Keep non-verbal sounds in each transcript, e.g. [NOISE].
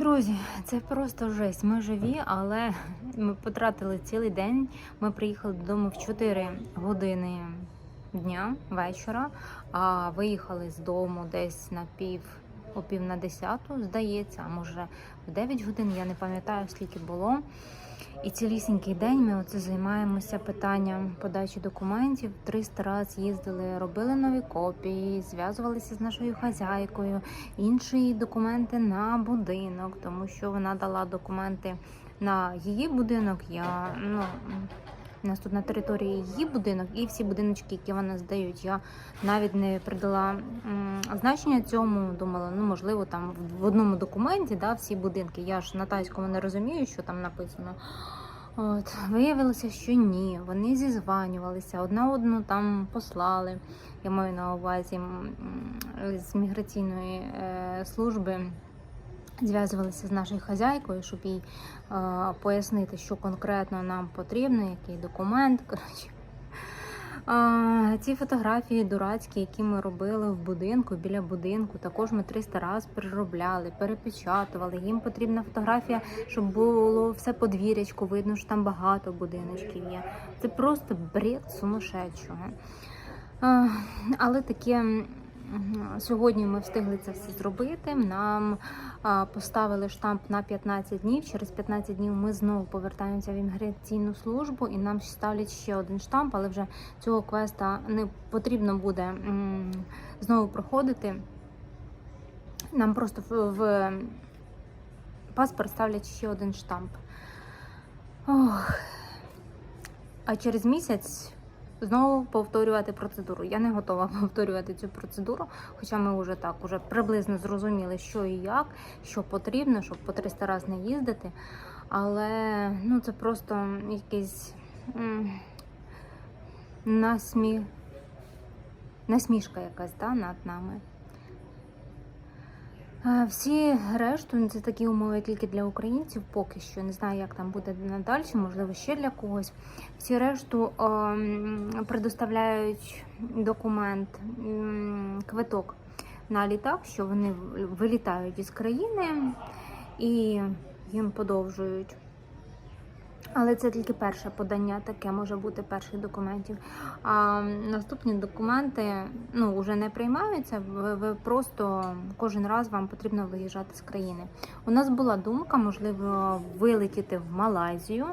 Друзі, це просто жесть. Ми живі, але ми потратили цілий день. Ми приїхали додому в 4 години дня вечора, а виїхали з дому десь на пів о пів на десяту, здається, а може в 9 годин, я не пам'ятаю, скільки було. І цілісінький день ми оце займаємося питанням подачі документів. 300 раз їздили, робили нові копії, зв'язувалися з нашою хазяйкою, інші документи на будинок, тому що вона дала документи на її будинок. Я ну. У нас тут на території її будинок і всі будиночки, які вона здають. Я навіть не придала значення цьому. Думала, ну можливо, там в одному документі да, всі будинки. Я ж на тайському не розумію, що там написано. От виявилося, що ні. Вони зізванювалися, одна одну там послали. Я маю на увазі з міграційної е, служби. Зв'язувалися з нашою хазяйкою, щоб їй е, пояснити, що конкретно нам потрібно, який документ. [LAUGHS] Коротше. А, ці фотографії дурацькі, які ми робили в будинку, біля будинку, також ми 300 разів переробляли, перепечатували. Їм потрібна фотографія, щоб було все подвір'ячко, видно, що там багато будиночків є. Це просто бред сумасшедшого. Але таке. Сьогодні ми встигли це все зробити. Нам поставили штамп на 15 днів. Через 15 днів ми знову повертаємося в імміграційну службу і нам ставлять ще один штамп, але вже цього квеста не потрібно буде знову проходити. Нам просто в паспорт ставлять ще один штамп. Ох. А через місяць знову повторювати процедуру. Я не готова [LAUGHS] повторювати цю процедуру, хоча ми вже так уже приблизно зрозуміли, що і як, що потрібно, щоб по 300 разів не їздити. Але ну, це просто якийсь насмі... насмішка якась да, над нами. Всі решту ну, це такі умови тільки для українців, поки що. Не знаю, як там буде надалі, можливо, ще для когось. Всі решту ем, предоставляють документ, квиток на літак, що вони вилітають із країни і їм подовжують. Але це тільки перше подання, таке може бути перших документів. А наступні документи ну вже не приймаються. Ви, ви просто кожен раз вам потрібно виїжджати з країни. У нас була думка, можливо, вилетіти в Малайзію,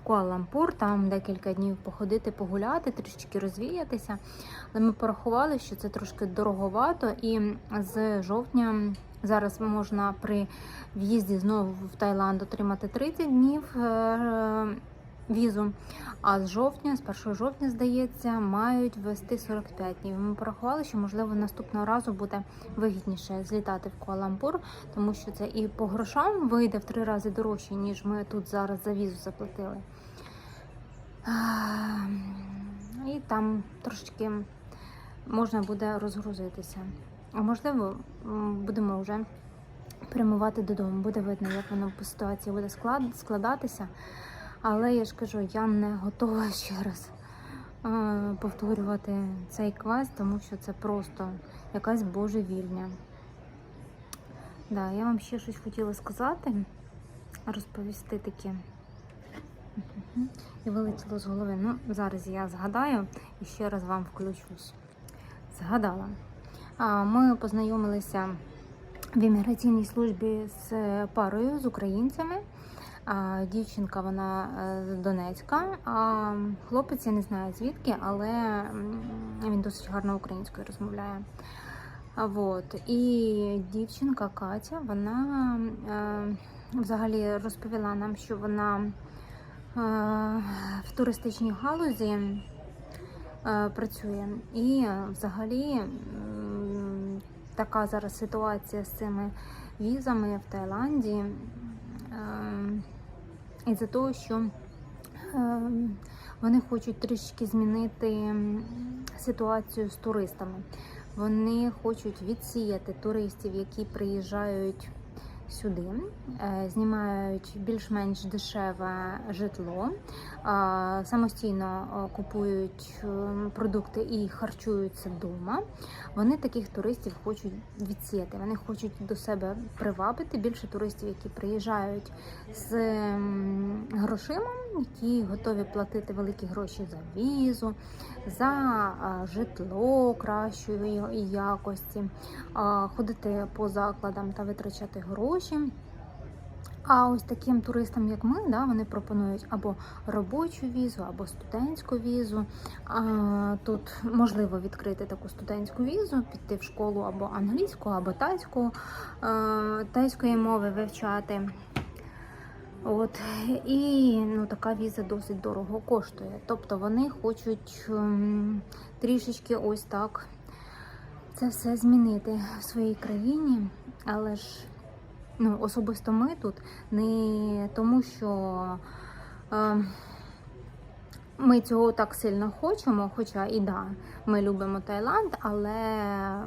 в Куала-Лумпур, там декілька днів походити, погуляти, трішечки розвіятися. Але ми порахували, що це трошки дороговато, і з жовтня зараз можна при в'їзді знову в Таїланд отримати 30 днів е, візу. А з жовтня, з 1 жовтня, здається, мають ввести 45 днів. Ми порахували, що можливо наступного разу буде вигідніше злітати в Куала-Лумпур, тому що це і по грошам вийде в три рази дорожче, ніж ми тут зараз за візу заплатили. І там трошечки можна буде розгрузитися. А можливо, будемо вже прямувати додому. Буде видно, як воно по ситуації буде склад, складатися. Але я ж кажу, я не готова [LAUGHS] ще раз е, повторювати цей квест, тому що це просто якась божевільня. Да, я вам ще щось хотіла сказати, розповісти таке. І вилетіло з голови. Ну, зараз я згадаю і ще раз вам включусь. Згадала. Ми познайомилися в імміграційній службі з парою з українцями. Дівчинка вона е, з Донецька, а хлопець я не знаю звідки, але він досить гарно українською розмовляє. А, Вот. І дівчинка Катя, вона е, взагалі розповіла нам, що вона е, в туристичній галузі е, працює. І е, взагалі така зараз ситуація з цими візами в Таїланді. е, Із-за того, що е, вони хочуть трішки змінити ситуацію з туристами. Вони хочуть відсіяти туристів, які приїжджають сюди, е, знімають більш-менш дешеве житло, е, самостійно е, купують продукти і харчуються вдома. Вони таких туристів хочуть відсіяти. Вони хочуть до себе привабити більше туристів, які приїжджають з грошима, які готові платити великі гроші за візу, за житло кращої якості, ходити по закладам та витрачати гроші. А ось таким туристам, як ми, да, вони пропонують або робочу візу, або студентську візу. А, тут можливо відкрити таку студентську візу, піти в школу або англійську, або тайську, а, тайської мови вивчати. От і ну, така віза досить дорого коштує. Тобто вони хочуть ем, трішечки ось так це все змінити в своїй країні, але ж ну, особисто ми тут не тому, що е, ми цього так сильно хочемо, хоча і да, ми любимо Таїланд, але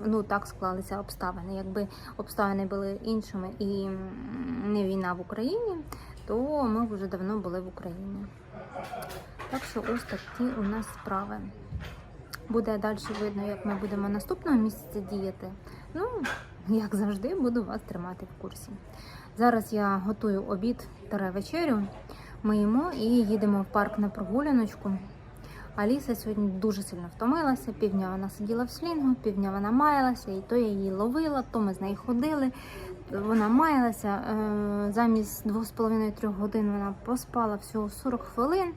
ну так склалися обставини. Якби обставини були іншими і не війна в Україні, то ми вже давно були в Україні. Так що ось такі у нас справи. Буде далі видно, як ми будемо наступного місяця діяти. Ну, як завжди, буду вас тримати в курсі. Зараз я готую обід та вечерю. Ми їмо і їдемо в парк на прогуляночку. Аліса сьогодні дуже сильно втомилася. Півдня вона сиділа в слінгу, півдня вона маялася, і то я її ловила, то ми з нею ходили. Вона маялася. е, Замість 2,5-3 годин вона поспала всього 40 хвилин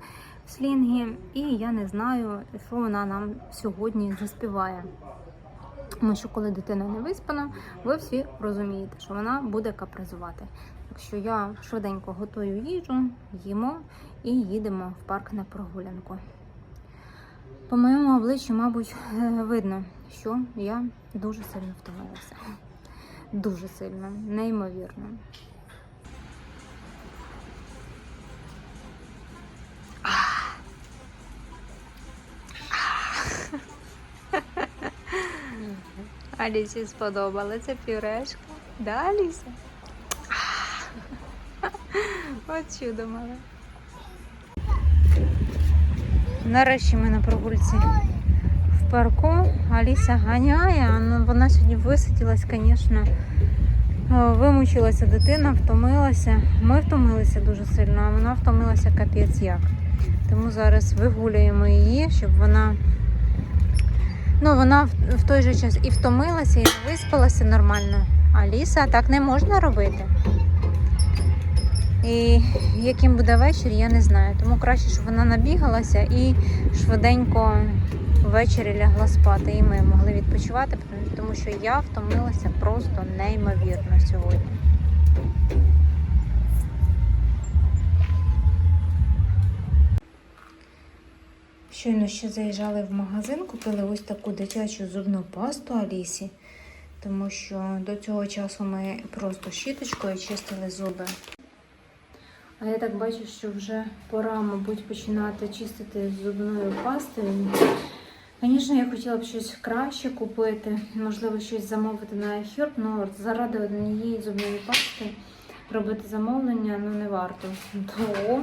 в слінгі, і я не знаю, що вона нам сьогодні заспіває. Тому що коли дитина не виспана, ви всі розумієте, що вона буде капризувати. Так що я швиденько готую їжу, їмо і їдемо в парк на прогулянку. По моєму обличчю, мабуть, е, видно, що я дуже сильно втомилася. Дуже сильно, неймовірно. Алісі сподобалася пюрешка. Да, Аліся? [LAUGHS] От чудо мале. Нарешті ми на прогульці в парку. Аліся ганяє, ну вона сьогодні висиділась, звісно. Вимучилася дитина, втомилася. Ми втомилися дуже сильно, а вона втомилася капець як. Тому зараз вигулюємо її, щоб вона. Ну, вона в, той же час і втомилася, і виспалася нормально. Аліса, так не можна робити. І яким буде вечір, я не знаю. Тому краще, щоб вона набігалася і швиденько ввечері лягла спати. І ми могли відпочивати, тому що я втомилася просто неймовірно сьогодні. Щойно ще заїжджали в магазин, купили ось таку дитячу зубну пасту Алісі, тому що до цього часу ми просто щіточкою чистили зуби. А я так бачу, що вже пора, мабуть, починати чистити зубною пастою. Звісно, я хотіла б щось краще купити, можливо, щось замовити на iHerb, але заради однієї зубної пасти робити замовлення ну, не варто. [LAUGHS]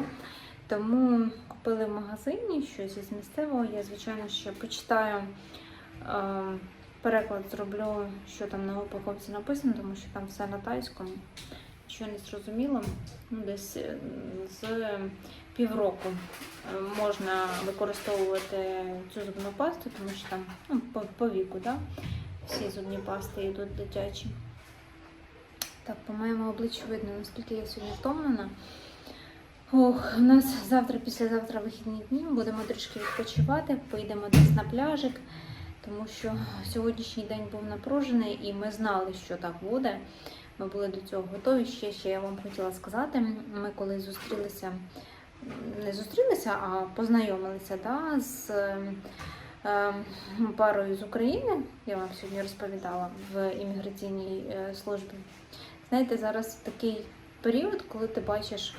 Тому купили в магазині щось із місцевого. Я, звичайно, ще почитаю, е, переклад зроблю, що там на упаковці написано, тому що там все на тайському. Що не зрозуміло, ну, десь е, з півроку е, можна використовувати цю зубну пасту, тому що там ну, по, по віку, да? всі зубні пасти йдуть дитячі. Так, по моєму обличчю видно, наскільки я сьогодні втомлена. Ох, у нас завтра, післязавтра вихідні дні. Будемо трішки відпочивати, поїдемо десь на пляжик, тому що сьогоднішній день був напружений і ми знали, що так буде. Ми були до цього готові. Ще ще я вам хотіла сказати. Ми коли зустрілися, не зустрілися, а познайомилися да, з е, парою з України. Я вам сьогодні розповідала в імміграційній е, службі. Знаєте, зараз такий період, коли ти бачиш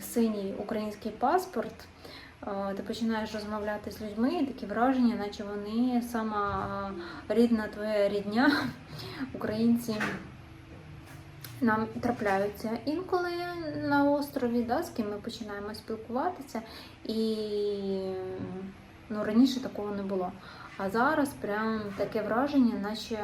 синій український паспорт, ти починаєш розмовляти з людьми, і такі враження, наче вони сама рідна твоя рідня, українці нам трапляються інколи на острові, да, з ким ми починаємо спілкуватися. І ну, раніше такого не було. А зараз прям таке враження, наче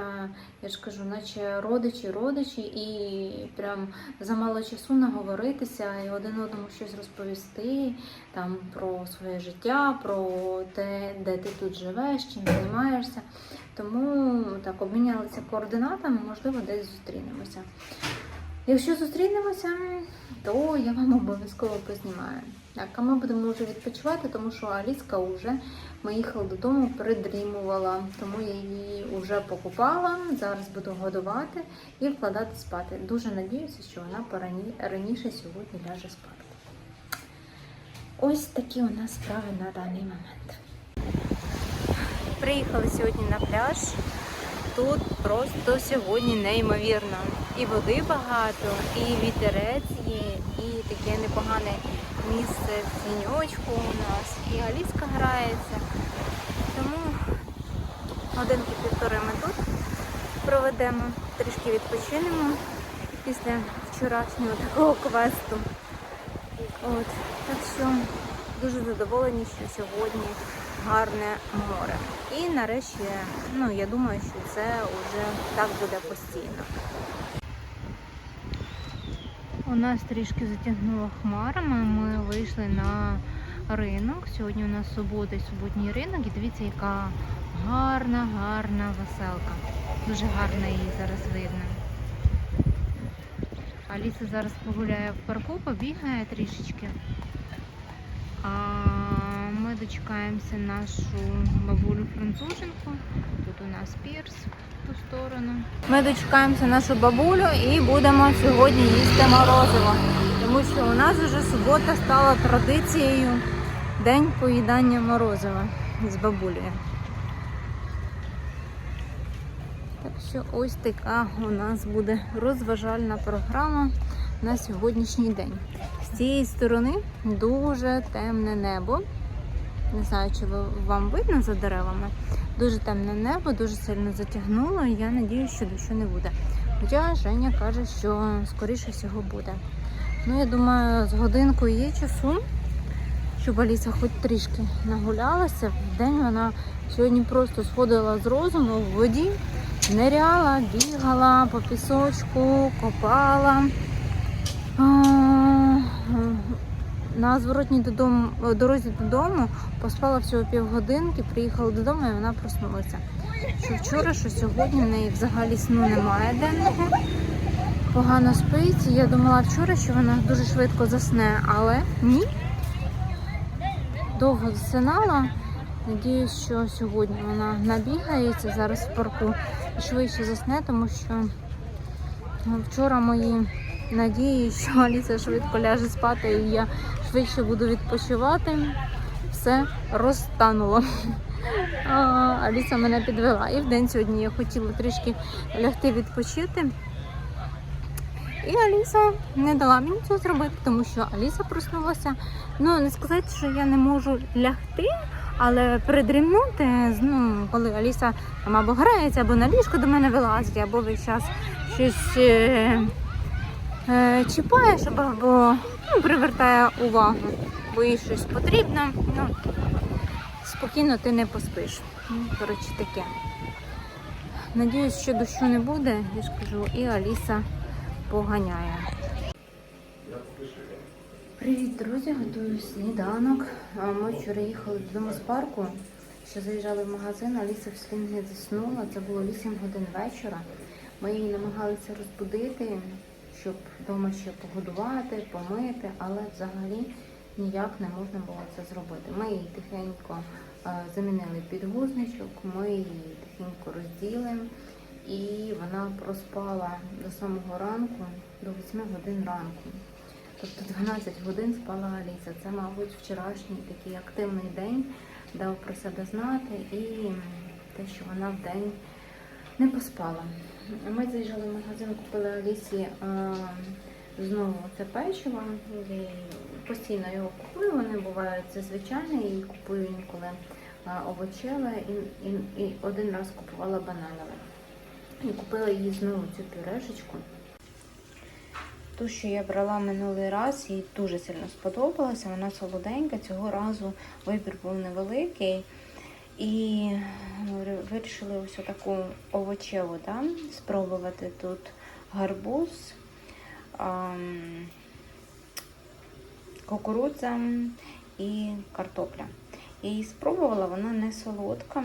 я ж кажу, наче родичі, родичі, і прям замало часу наговоритися і один одному щось розповісти там про своє життя, про те, де ти тут живеш, чим займаєшся. Тому так обмінялися координатами, можливо, десь зустрінемося. Якщо зустрінемося, то я вам обов'язково познімаю. Так, а ми будемо вже відпочивати, тому що Аліска вже ми їхали додому, придрімувала, тому я її вже покупала. Зараз буду годувати і вкладати спати. Дуже надіюся, що вона порані- раніше сьогодні ляже спати. Ось такі у нас справи на даний момент. Приїхали сьогодні на пляж. Тут просто сьогодні неймовірно. І води багато, і вітерець є, і таке непогане місце в тіньочку у нас. І Аліска грається. Тому годинки півтори ми тут проведемо, трішки відпочинемо після вчорашнього такого квесту. От, так що дуже задоволені, що сьогодні гарне море. І нарешті, ну я думаю, що це вже так буде постійно. У нас трішки затягнуло хмарами. Ми вийшли на ринок. Сьогодні у нас субота і суботній ринок. І дивіться, яка гарна, гарна веселка. Дуже гарно її зараз видно. Аліса зараз погуляє в парку, побігає трішечки. А ми дочекаємося нашу бабулю француженку. Тут у нас пірс ту сторону. Ми дочекаємося нашу бабулю і будемо сьогодні їсти морозиво. Тому що у нас вже субота стала традицією день поїдання морозива з бабулею. Так що ось така у нас буде розважальна програма на сьогоднішній день. З цієї сторони дуже темне небо. Не знаю, чи вам видно за деревами. Дуже темне небо, дуже сильно затягнуло, і я сподіваюся, що дощу не буде. Хоча Женя каже, що скоріше всього буде. Ну, я думаю, з годинкою є часу, щоб Аліса хоч трішки нагулялася. В день вона сьогодні просто сходила з розуму в воді, ниряла, бігала по пісочку, копала. На зворотній додому, дорозі додому поспала всього півгодинки, приїхала додому і вона проснулася. Що вчора, що сьогодні в неї взагалі сну немає денного. Погано спить. Я думала вчора, що вона дуже швидко засне, але ні. Довго засинала. Надіюсь, що сьогодні вона набігається зараз в парку і швидше засне, тому що ну, вчора мої надії, що Аліса швидко ляже спати і я швидше буду відпочивати. Все розтануло. А, Аліса мене підвела. І в день сьогодні я хотіла трішки лягти відпочити. І Аліса не дала мені це зробити, тому що Аліса проснулася. Ну, не сказати, що я не можу лягти, але передрімнути, ну, коли Аліса або грається, або на ліжко до мене вилазить, або весь час щось е, чіпає, щоб або ну, привертає увагу, бо їй щось потрібно. Ну, спокійно ти не поспиш. Ну, коротше, таке. Надіюсь, що дощу не буде, я ж кажу, і Аліса поганяє. Привіт, друзі! Готую сніданок. Ми вчора їхали додому з парку. Ще заїжджали в магазин, Аліса вслід не заснула. Це було 8 годин вечора. Ми її намагалися розбудити, щоб вдома ще погодувати, помити, але взагалі ніяк не можна було це зробити. Ми її тихенько е, замінили підгузничок, ми її тихенько розділи. І вона проспала до самого ранку, до 8 годин ранку. Тобто 12 годин спала Аліса. Це, мабуть, вчорашній такий активний день дав про себе знати і те, що вона в день не поспала. Ми заїжджали в магазин, купили Алісі е, знову це печиво. Постійно його купую, вони бувають це і купую інколи овочеве, і, і, і один раз купувала бананове. І купила їй знову цю пюрешечку. Ту, що я брала минулий раз, їй дуже сильно сподобалася. Вона солоденька. Цього разу вибір був невеликий. І вирішили ось таку овочеву да, спробувати тут гарбуз, кукурудза і картопля. Її спробувала, вона не солодка.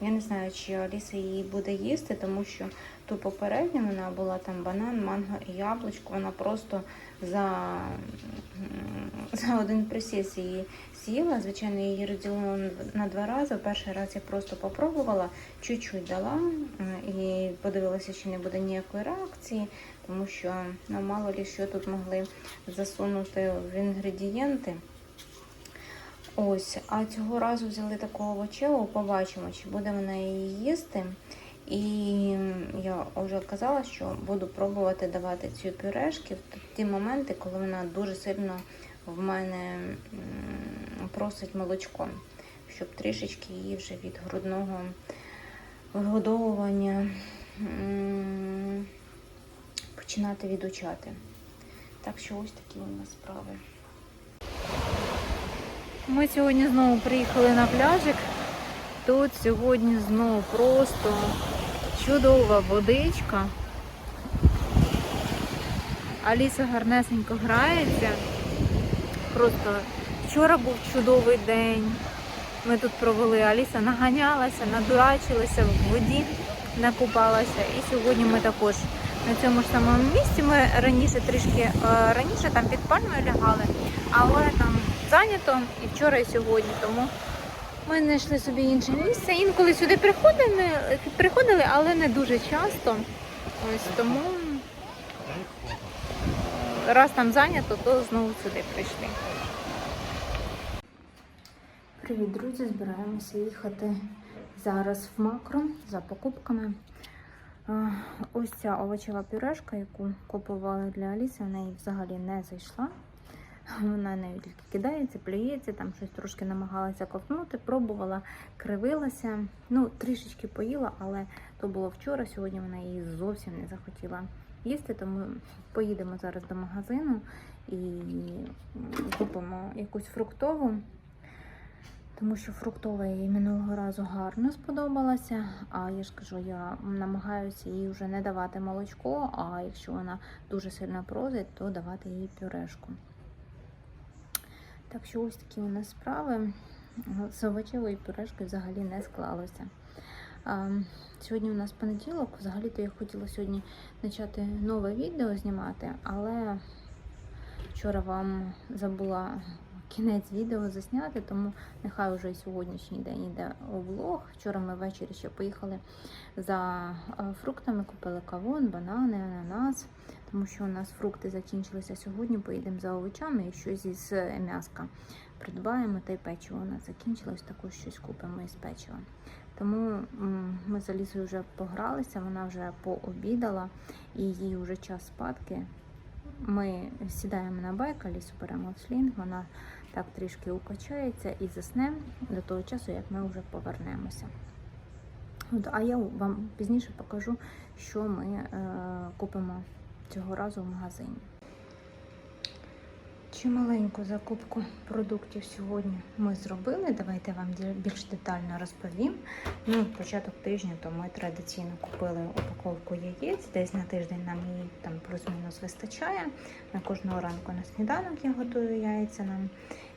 Я не знаю, чи Аліса її буде їсти, тому що ту попередню вона була там банан, манго і яблучко. Вона просто за, за один присіс її з'їла. Звичайно, її розділила на два рази. Перший раз я просто попробувала, чуть-чуть дала е, і подивилася, чи не буде ніякої реакції, тому що ну, мало ли що тут могли засунути в інгредієнти. Ось, а цього разу взяли таку овочеву, побачимо, чи буде вона її їсти. І я вже казала, що буду пробувати давати ці пюрешки в ті моменти, коли вона дуже сильно в мене просить молочко, щоб трішечки її вже від грудного вигодовування починати відучати. Так що ось такі у нас справи. Ми сьогодні знову приїхали на пляжик. Тут сьогодні знову просто чудова водичка. Аліса гарнесенько грається. Просто вчора був чудовий день. Ми тут провели. Аліса наганялася, надурачилася в воді, накупалася. І сьогодні ми також на цьому ж самому місці. Ми раніше трішки е, раніше там під пальмою лягали, але там зайнято і вчора, і сьогодні. Тому ми знайшли собі інше місце. Інколи сюди приходили, приходили, але не дуже часто. Ось тому раз там зайнято, то знову сюди прийшли. Привіт, друзі! Збираємося їхати зараз в макро за покупками. Ось ця овочева пюрешка, яку купували для Аліси, в неї взагалі не зайшла. [LAUGHS] Вона нею тільки кидається, плюється, там щось трошки намагалася ковтнути, пробувала, кривилася. Ну, трішечки поїла, але то було вчора. Сьогодні вона її зовсім не захотіла їсти, тому поїдемо зараз до магазину і купимо якусь фруктову. Тому що фруктова їй минулого разу гарно сподобалася. А я ж кажу, я намагаюся їй вже не давати молочко, а якщо вона дуже сильно просить, то давати їй пюрешку. Так що ось такі у нас справи. З овочевої пюрешки взагалі не склалося. Сьогодні у нас понеділок. Взагалі-то я хотіла сьогодні почати нове відео знімати, але вчора вам забула кінець відео засняти, тому нехай вже сьогоднішній день йде влог. Вчора ми ввечері ще поїхали за е, фруктами, купили кавун, банани, ананас, тому що у нас фрукти закінчилися сьогодні. Поїдемо за овочами і щось із е, м'яска придбаємо та й печиво у нас закінчилось, також щось купимо із печива. Тому ми з Алісою вже погралися, вона вже пообідала і їй вже час спадки. Ми сідаємо на байк, Алісу беремо в слінг, вона так трішки укачається і засне до того часу, як ми вже повернемося. От, а я вам пізніше покажу, що ми е, купимо цього разу в магазині. Чималеньку закупку продуктів сьогодні ми зробили. Давайте вам більш детально розповім. Ну, початок тижня, то ми традиційно купили упаковку яєць. Десь на тиждень нам її там плюс-мінус вистачає. На кожного ранку на сніданок я готую яйця нам.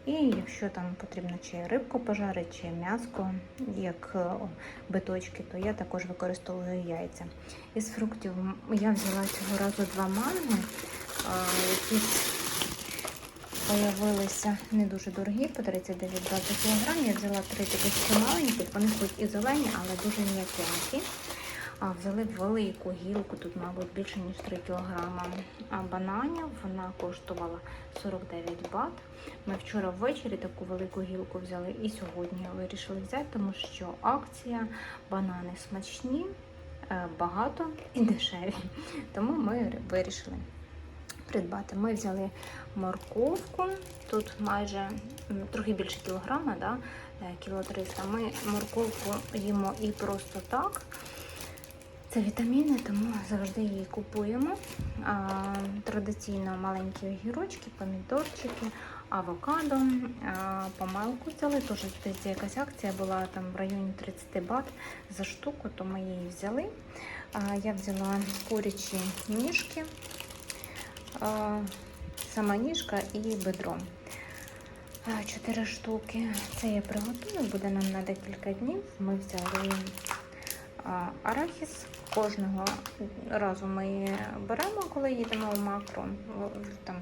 І якщо там потрібно чи рибку пожарити, чи м'яско, як е, биточки, то я також використовую яйця. Із фруктів я взяла цього разу два манго, а, якісь появилися не дуже дорогі, по 39-20 кг. Я взяла три таких маленьких, вони хоч і зелені, але дуже м'якенькі. А взяли велику гілку, тут, мабуть, більше ніж 3 кг бананів. Вона коштувала 49 бат. Ми вчора ввечері таку велику гілку взяли і сьогодні вирішили взяти, тому що акція, банани смачні, е, багато і дешеві. Тому ми вирішили придбати. Ми взяли морковку, тут майже трохи більше кілограма, да? е, кіло 300. Ми морковку їмо і просто так. Це вітаміни, тому завжди її купуємо. А, традиційно маленькі огірочки, помідорчики, авокадо, а, помалку взяли. Теж здається, якась акція була там в районі 30 бат за штуку, то ми її взяли. А, я взяла курячі ніжки, сама ніжка і бедро. Чотири штуки. Це я приготую, буде нам на декілька днів. Ми взяли арахіс. Кожного разу ми беремо, коли їдемо в макро. Там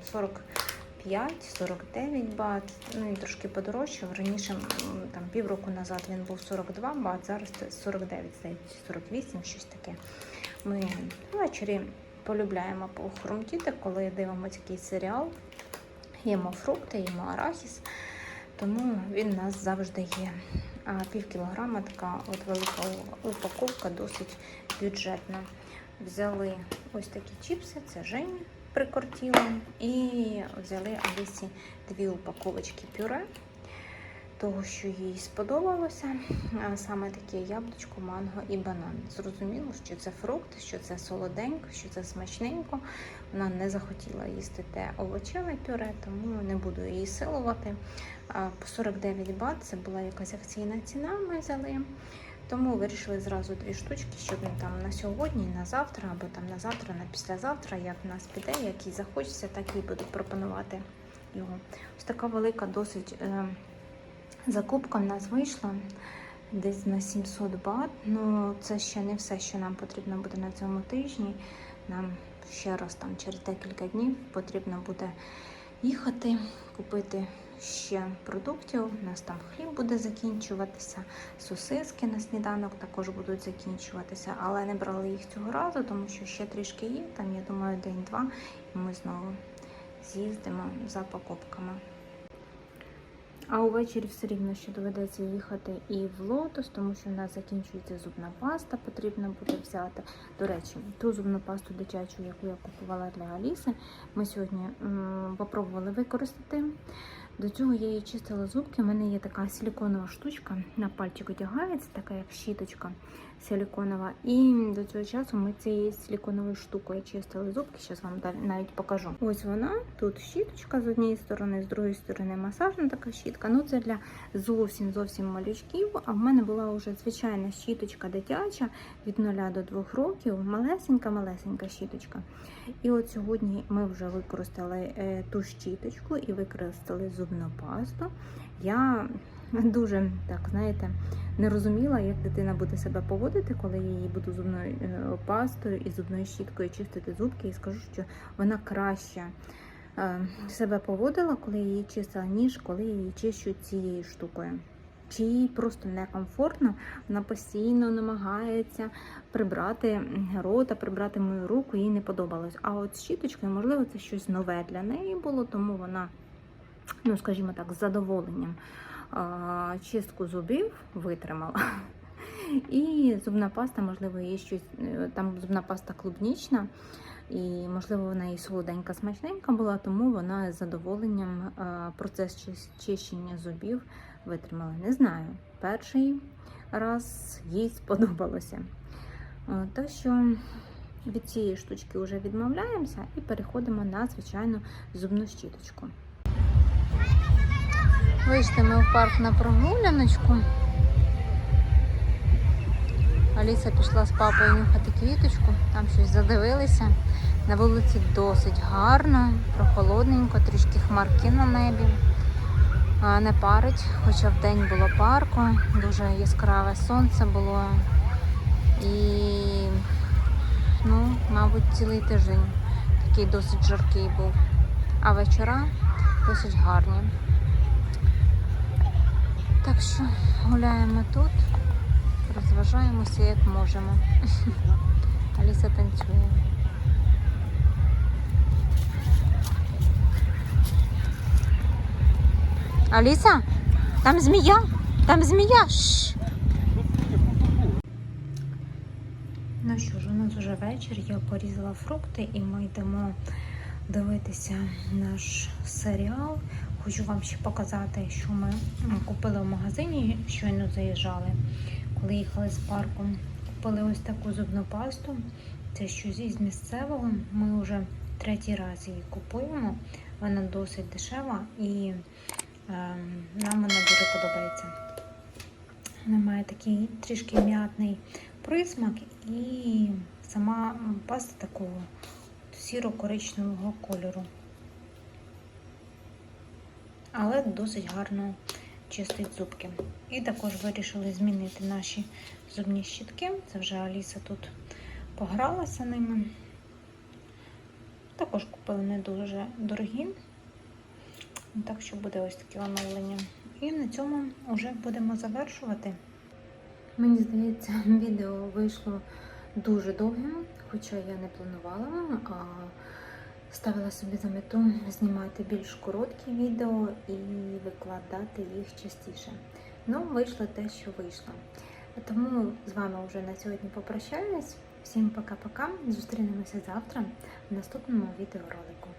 45-49 бат. Ну і трошки подорожчав. Раніше там півроку назад він був 42 бат, зараз це 49, здається, 48, щось таке. Ми ввечері полюбляємо похрумтіти, коли дивимося якийсь серіал. Їмо фрукти, їмо арахіс, тому він у нас завжди є. А пів кілограма така от велика упаковка, досить бюджетна. Взяли ось такі чіпси, це Жені прикортіла. І взяли Алісі дві упаковочки пюре, того, що їй сподобалося. Саме таке яблучко, манго і банан. Зрозуміло, що це фрукт, що це солоденько, що це смачненько. Вона не захотіла їсти те овочеве пюре, тому не буду її силувати. По 49 бат це була якась акційна ціна, ми взяли. Тому вирішили зразу дві штучки, щоб там на сьогодні, на завтра, або там на завтра, на післязавтра, як в нас піде, як їй захочеться, так і буду пропонувати його. Ось така велика досить е, закупка в нас вийшла десь на 700 бат. Ну це ще не все, що нам потрібно буде на цьому тижні. Нам ще раз там через декілька днів потрібно буде їхати, купити ще продуктів. У нас там хліб буде закінчуватися, сосиски на сніданок також будуть закінчуватися, але не брали їх цього разу, тому що ще трішки є. Там, я думаю, день-два, і ми знову з'їздимо за покупками. А увечері все рівно ще доведеться їхати і в лотос, тому що в нас закінчується зубна паста, потрібно буде взяти. До речі, ту зубну пасту дитячу, яку я купувала для Аліси, ми сьогодні м, попробували використати. До цього я її чистила зубки. У мене є така силіконова штучка, на пальчик одягається, така як щіточка силіконова. І до цього часу ми цією силіконовою штукою чистили зубки. Зараз вам навіть покажу. Ось вона, тут щіточка з однієї сторони, з другої сторони масажна така щітка. Ну це для зовсім зовсім малючків. А в мене була вже звичайна щіточка дитяча від 0 до 2 років. Малесенька, малесенька щіточка. І от сьогодні ми вже використали е, ту щіточку і використали зубну пасту. Я дуже так, знаєте, не розуміла, як дитина буде себе поводити, коли я її буду зубною е, пастою і зубною щіткою чистити зубки. І скажу, що вона краще е, себе поводила, коли я її чистила, ніж коли я її чищу цією штукою. Чи їй просто некомфортно, вона постійно намагається прибрати рота, прибрати мою руку, їй не подобалось. А от з щіточкою, можливо, це щось нове для неї було, тому вона, ну скажімо так, з задоволенням чистку зубів витримала. І зубна паста, можливо, є щось, е, там зубна паста клубнічна, і, можливо, вона і солоденька, смачненька була, тому вона з задоволенням процес чищення зубів витримала. Не знаю, перший раз їй сподобалося. Е, Так що від цієї штучки вже відмовляємося і переходимо на звичайну зубну щіточку. Вийшли ми в парк на прогуляночку. Аліса пішла з папою нюхати квіточку, там щось задивилися. На вулиці досить гарно, прохолодненько, трішки хмарки на небі. Не парить, хоча в день було парку, дуже яскраве сонце було. І, ну, мабуть, цілий тиждень такий досить жаркий був. А вечора досить гарні. Так що гуляємо тут, розважаємося як можемо. [LAUGHS] Аліса танцює. Аліса, там змія, там змія. Шш. Ну що ж, у нас вже вечір, я порізала фрукти і ми йдемо дивитися наш серіал. Хочу вам ще показати, що ми купили в магазині, щойно заїжджали, коли їхали з парку. Купили ось таку зубну пасту. Це щось із місцевого. Ми вже третій раз її купуємо. Вона досить дешева і е, нам вона дуже подобається. Вона має такий трішки м'ятний присмак і сама паста такого сіро-коричневого кольору. Але досить гарно чистить зубки. І також вирішили змінити наші зубні щітки. Це вже Аліса тут погралася ними. Також купили не дуже дорогі. Так що буде ось таке оновлення. І на цьому вже будемо завершувати. Мені здається, відео вийшло дуже довгим, хоча я не планувала, а ставила собі за мету знімати більш короткі відео і викладати їх частіше. Ну, вийшло те, що вийшло. Тому з вами вже на сьогодні попрощаюсь. Всім пока-пока. Зустрінемося завтра в наступному відеоролику.